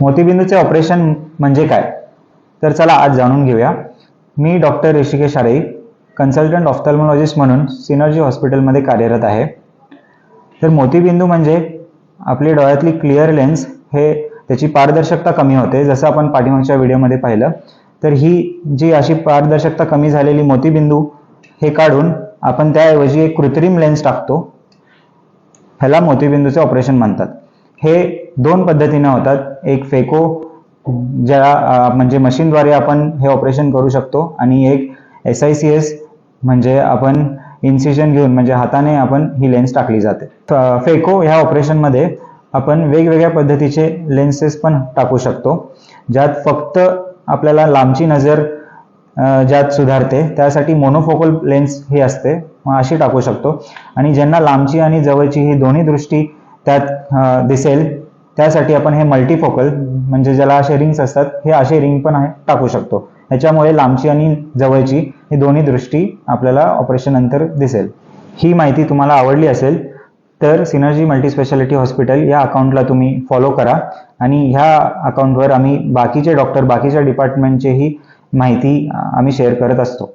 मोतीबिंदूचे operation म्हणजे काय? तर चला आज जाणून घेऊया. मी doctor Rishikesh Aare consultant ophthalmologist म्हणून सिनर्जी हॉस्पिटलमध्ये कार्यरत आहे. तर मोतीबिंदू म्हणजे आपली डोळ्यातली क्लिअर लेन्स हे त्याची पारदर्शकता कमी होते जसं आपण पाठीमागच्या व्हिडिओमध्ये पाहिलं. तर ही जी अशी पारदर्शकता कमी झालेली मोतीबिंदू हे काढून आपण त्याऐवजी एक कृत्रिम लेन्स टाकतो. ह्याला मोतीबिंदूचे ऑपरेशन म्हणतात. हे दोन पद्धतीने होतात. एक फेको ज्या म्हणजे मशीनद्वारे आपण हे ऑपरेशन करू शकतो आणि एक एस आय सी एस म्हणजे आपण इन्सिजन घेऊन म्हणजे हाताने आपण ही लेन्स टाकली जाते. फेको ह्या ऑपरेशनमध्ये आपण वेगवेगळ्या पद्धतीचे लेन्सेस पण टाकू शकतो. ज्यात फक्त आपल्याला लांबची नजर ज्यात सुधारते त्यासाठी मोनोफोकल लेन्स ही असते. मग अशी टाकू शकतो. आणि ज्यांना लांबची आणि जवळची ही दोन्ही दृष्टी त्यात दिसेल. त्यासाठी आपण हे मल्टीफोकल म्हणजे ज्याला असे रिंग्स असतात हे असे रिंग पण आहे टाकू शकतो. ह्याच्यामुळे लांबची आणि जवळची ही दोन्ही दृष्टी आपल्याला ऑपरेशन नंतर दिसेल. ही माहिती तुम्हाला आवडली असेल तर सिनर्जी मल्टीस्पेशालिटी हॉस्पिटल या अकाउंटला तुम्ही फॉलो करा. आणि ह्या अकाउंटवर आम्ही बाकीचे डॉक्टर बाकीच्या डिपार्टमेंटचेही माहिती आम्ही शेअर करत असतो.